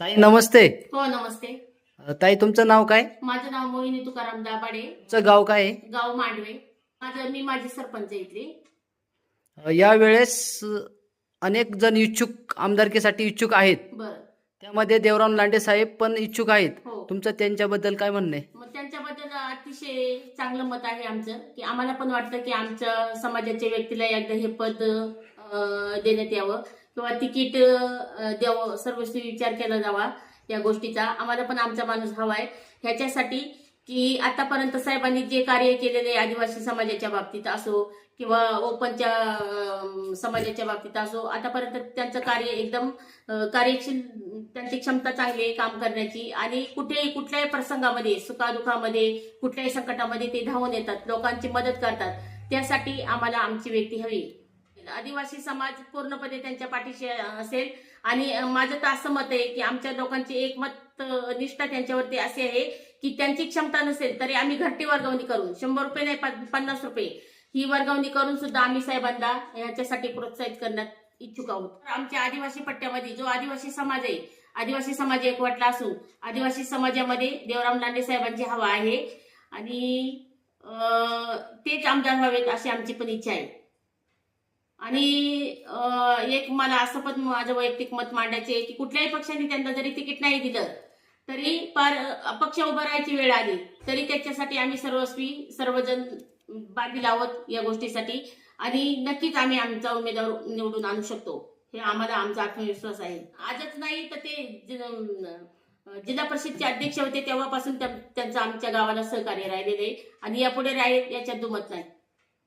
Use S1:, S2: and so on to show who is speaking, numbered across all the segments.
S1: ताई? नमस्ते.
S2: हो नमस्ते.
S1: ताई तुमचं नाव काय?
S2: माझं नाव मोहिनी तुकाराम दाभाडे.
S1: तुमचं गाव काय? आहे
S2: गाव मांडवे. माझं मी माझी सरपंच आहे इथली.
S1: अ, यावेळेस अनेक जण इच्छुक आमदारकीसाठी इच्छुक आहेत.
S2: बर.
S1: त्यामध्ये देवराम लांडे साहेब पण इच्छुक आहेत.
S2: हो.
S1: तुमचं त्यांच्याबद्दल काय म्हणणं आहे?
S2: मग त्यांच्याबद्दल अतिशय चांगलं मत आहे आमचं की आम्हाला पण वाटतं की आमच्या समाजाच्या व्यक्तीला एकदा हे पद अं, देण्यात यावं. किंवा तिकीट द्यावं. सर्वस्वी विचार केला जावा या गोष्टीचा. आम्हाला पण आमचा माणूस हवा आहे ह्याच्यासाठी की आतापर्यंत साहेबांनी जे कार्य केलेले आहे आदिवासी समाजाच्या बाबतीत असो किंवा ओपनच्या समाजाच्या बाबतीत असो आतापर्यंत त्यांचं कार्य एकदम कार्यशील त्यांची क्षमता चांगली आहे काम करण्याची. आणि कुठेही कुठल्याही प्रसंगामध्ये सुखादुखामध्ये कुठल्याही संकटामध्ये ते धावून येतात. लोकांची मदत करतात. त्यासाठी आम्हाला आमची व्यक्ती हवी. आदिवासी समाज पूर्णपणे त्यांच्या पाठीशी असेल. आणि माझं तर असं मत आहे की आमच्या लोकांची एकमत निष्ठा त्यांच्यावरती अशी आहे की त्यांची क्षमता नसेल तरी आम्ही घरटी वर्गवणी करून शंभर रुपये नाही पन्नास रुपये. ही वर्गवणी करून सुद्धा आम्ही साहेबांना याच्यासाठी प्रोत्साहित करण्यात इच्छुक आहोत. आमच्या आदिवासी पट्ट्यामध्ये जो आदिवासी समाज आहे आदिवासी समाज एकवटला असून आदिवासी समाजामध्ये देवराम लांडे साहेबांची हवा आहे. आणि तेच आमदार व्हावेत अशी आमची पण इच्छा आहे. आणि एक मला असं पण माझं वैयक्तिक मत मांडायचे आहे की कुठल्याही पक्षाने त्यांना जरी तिकीट नाही दिलं तरी पार अपक्ष उभं राहायची वेळ आली तरी त्याच्यासाठी आम्ही सर्वस्वी सर्वजण बांधील लावत या गोष्टीसाठी. आणि नक्कीच आम्ही आमचा उमेदवार निवडून आणू शकतो. हे आम्हाला आमचा आत्मविश्वास आहे. आजच नाही तर ते जिल्हा परिषदचे अध्यक्ष होते तेव्हापासून त्या- त्यांचं आमच्या गावाला सहकार्य राहिलेले आणि यापुढे राहील याच्यात दुमत नाही.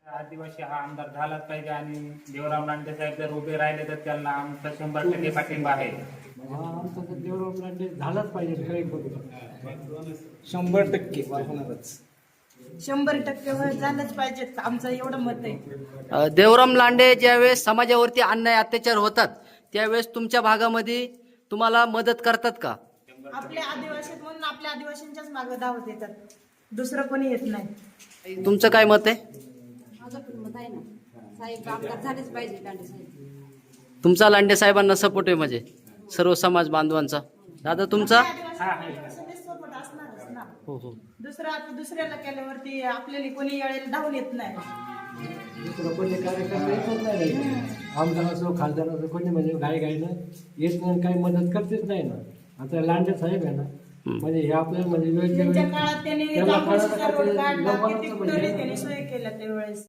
S3: आदिवासी हा आमदार झालाच पाहिजे आणि देवराम लांडे साहेब जर उभे राहिले तर त्यांना आमचा शंभर टक्के पाठिंबा आहे.
S4: हा आमचा तर डेव्हलपमेंट झालाच पाहिजे शंभर टक्के होणारच.
S5: शंभर टक्के झालंच पाहिजे आमचं एवढं मत आहे.
S1: अ, देवराम लांडे ज्यावेळेस समाजावरती अन्याय अत्याचार होतात त्यावेळेस तुमच्या भागामध्ये तुम्हाला मदत करतात का?
S5: आपल्या आदिवासीत म्हणून आपल्या आदिवासींच्याच मागे धावत येतात. दुसरं कोणी येत नाही.
S1: तुमचं काय मत आहे?
S6: माझं पण मत आहे ना. साहेब आमदार झालेच पाहिजे लांडे साहेब.
S1: तुमचा लांडे साहेबांना सपोर्ट आहे म्हणजे? सर्व समाज बांधवांचा. दादा तुमचा? हो हो
S5: दुसरं आता दुसऱ्याला केल्यावरती आपल्याला कोणी वेळेला धावून येत नाही.
S4: दुसरं कोणी कार्यक्रम येतच नाही आमदार असो खासदार असो कोणी म्हणजे घाई घाईनं येत नाही काही मदत करतेच नाही ना. आता लांडे साहेब आहे ना म्हणजे हे आपल्याला म्हणजे
S5: त्यांच्या काळात त्यांनी काढला. किती
S4: म्हणजे-
S5: तरी त्यांनी सोय केल्या त्यावेळेस?